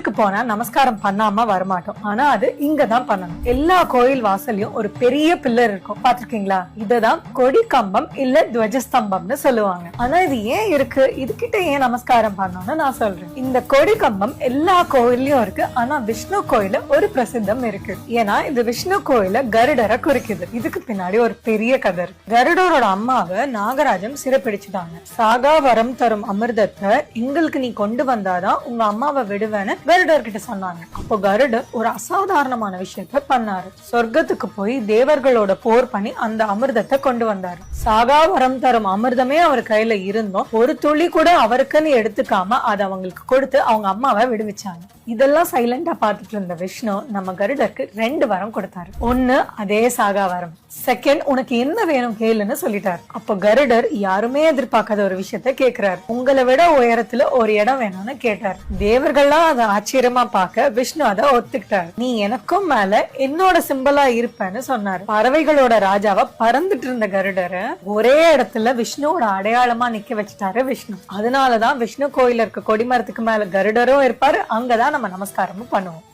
கோயிலுக்கு போனா நமஸ்காரம் பண்ணாம வரமாட்டோம். ஆனா அது இங்க தான் பண்ணணும். எல்லா கோயில் வாசல்லையும் ஒரு பெரிய பில்லர் இருக்கும். பாத்திருக்கீங்களா இதுதான் கொடி கம்பம் இல்ல துவஜஸ்தம்பம்னு சொல்லுவாங்க. ஆனா இது ஏன் இருக்கு? இதுகிட்ட ஏன் நமஸ்காரம் பண்ணணும்னு நான் சொல்றேன். இந்த கொடி கம்பம் எல்லா கோயில்லயும் இருக்கு. ஆனா விஷ்ணு கோயில ஒரு பிரசித்தம் இருக்கு. ஏன்னா இது விஷ்ணு கோயில கருடரை குறிக்குது. இதுக்கு பின்னாடி ஒரு பெரிய கதை இருக்கு. கருடரோட அம்மாவை நாகராஜன் சிறப்பிடிச்சுட்டாங்க. சாகா வரம் தரும் அமிர்தத்தை எங்களுக்கு நீ கொண்டு வந்தாதான் உங்க அம்மாவை விடுவேன்னு கருடர் கிட்ட சொன்னாங்க. அப்போ கருடர் ஒரு அசாதாரணமான விஷயத்த பண்ணாரு. சொர்க்கத்துக்கு போய் தேவர்களோட போர் பண்ணி அந்த அமிர்தத்தை கொண்டு வந்தாரு. சாகா வரம் தரும் அமிர்தமே அவர் கையில இருந்தோம். ஒரு துளி கூட அவருக்குன்னு எடுத்துக்காம அதை அவங்களுக்கு கொடுத்து அவங்க அம்மாவை விடுவிச்சாங்க. இதெல்லாம் சைலண்டா பார்த்துட்டு இருந்த விஷ்ணு நம்ம கருடருக்கு ரெண்டு வரம் கொடுத்தாரு. ஒண்ணு அதே சாகா வரம். செகண்ட் உனக்கு என்ன வேணும் கேளுன்னு சொல்லிட்டாரு. அப்போ கருடர் யாருமே எதிர்பார்க்காத ஒரு விஷயத்த கேக்குறாரு. உங்களை விட உயரத்துல ஒரு இடம் வேணும்னு கேட்டார். தேவர்கள்லாம் அதை ஆச்சரியமா பார்க்க விஷ்ணு அதை ஒத்துக்கிட்டாரு. நீ எனக்கும் மேல என்னோட சிம்பலா இருப்பேன்னு சொன்னாரு. பறவைகளோட ராஜாவை பறந்துட்டு இருந்த கருடரை ஒரே இடத்துல விஷ்ணுவோட அடையாளமா நிக்க வச்சுட்டாரு விஷ்ணு. அதனாலதான் விஷ்ணு கோயில இருக்க கொடிமரத்துக்கு மேல கருடரும் இருப்பாரு. அங்கதான் நம்ம நமஸ்காரமும் பண்ணுவோம்.